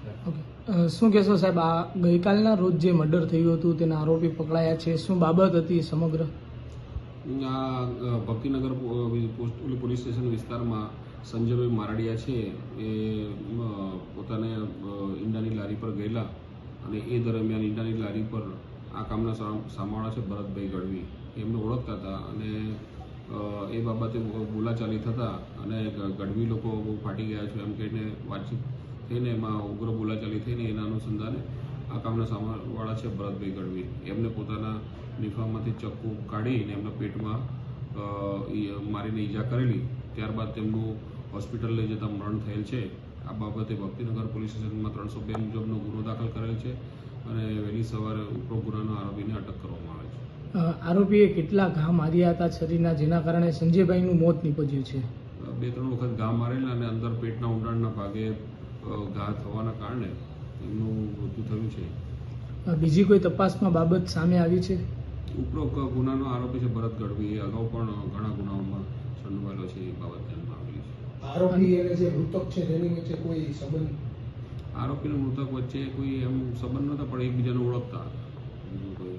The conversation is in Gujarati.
શું કહેશો સાહેબ, આ ગઈકાલના રોજ જે મર્ડર થયું હતું, તેના આરોપી પકડાયા છે, શું બાબત હતી સમગ્ર? આ ભક્તિનગર પોલીસ સ્ટેશન વિસ્તારમાં સંજયભાઈ મારડિયા છે, એ પોતાને ઈંડાની લારી પર ગયેલા અને એ દરમિયાન ઈંડાની લારી પર આ કામના સામાળા છે ભરતભાઈ ગઢવી. એમને ઓળખતા હતા અને એ બાબતે બોલાચાલી થતા અને ગઢવી લોકો બહુ ફાટી ગયા છે એમ કહીને વાતચીત થઈને એમાં ઉગ્ર બોલાચાલી થઈને એના અનુસંધાને આ કામના સામાવાળા છે ભરતભાઈ ગઢવી. એમને પોતાના નિફામાંથી ચક્કુ કાઢીને એમના પેટમાં મારીને ઈજા કરેલી. ત્યારબાદ તેમનું હોસ્પિટલ લઈ જતા મરણ થયેલ છે. આ બાબતે ભક્તિનગર પોલીસ સ્ટેશનમાં ત્રણસો બે મુજબનો ગુનો દાખલ કરેલ છે અને વહેલી સવારે ઉપરોક્ત ગુનાના આરોપીને અટક કરવામાં આવે છે. આરોપીએ કેટલા ઘા માર્યા હતા શરીરના જેના કારણે સંજયભાઈનું મોત નીપજ્યું છે? બે ત્રણ વખત ઘા મારેલા અને અંદર પેટના ઊંડાણના ભાગે ઘા થવાના કારણે એમનું મૃત્યુ થયું છે. બીજી કોઈ તપાસમાં બાબત સામે આવી છે? ઉપરોક્ત ગુનાનો આરોપી છે ભરત ગઢવી. એ અગાઉ પણ ઘણા ગુનાઓમાં સંડોવાયેલો છે એ બાબત ધ્યાનમાં આવેલી છે. આરોપી અને જે મૃતક છે તેની વચ્ચે કોઈ સંબંધ? આરોપી અને મૃતક વચ્ચે કોઈ એમ સંબંધ નહોતા પણ એકબીજાને ઓળખતા. બીજું કોઈ